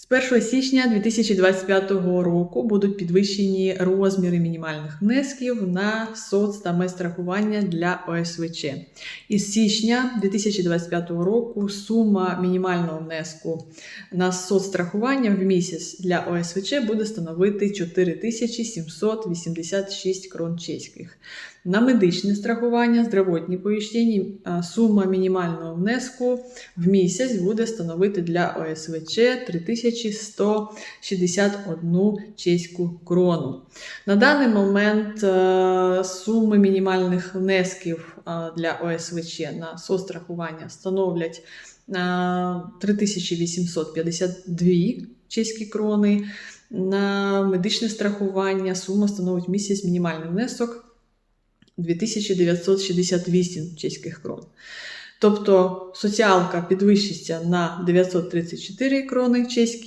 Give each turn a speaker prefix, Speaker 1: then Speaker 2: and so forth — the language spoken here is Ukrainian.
Speaker 1: З 1 січня 2025 року будуть підвищені розміри мінімальних внесків на соц та медстрахування для ОСВЧ. Із січня 2025 року сума мінімального внеску на соцстрахування в місяць для ОСВЧ буде становити 4786 крон чеських. На медичне страхування, здравотні поїщення, сума мінімального внеску в місяць буде становити для ОСВЧ 3161 чеську крону. На даний момент е, суми мінімальних внесків е, для ОСВЧ на соцстрахування становлять е, 3852 чеські крони. На медичне страхування сума становить місяць мінімальний внесок 2968 чеських крон. Тобто соціалка підвищиться на 934 крони чеські.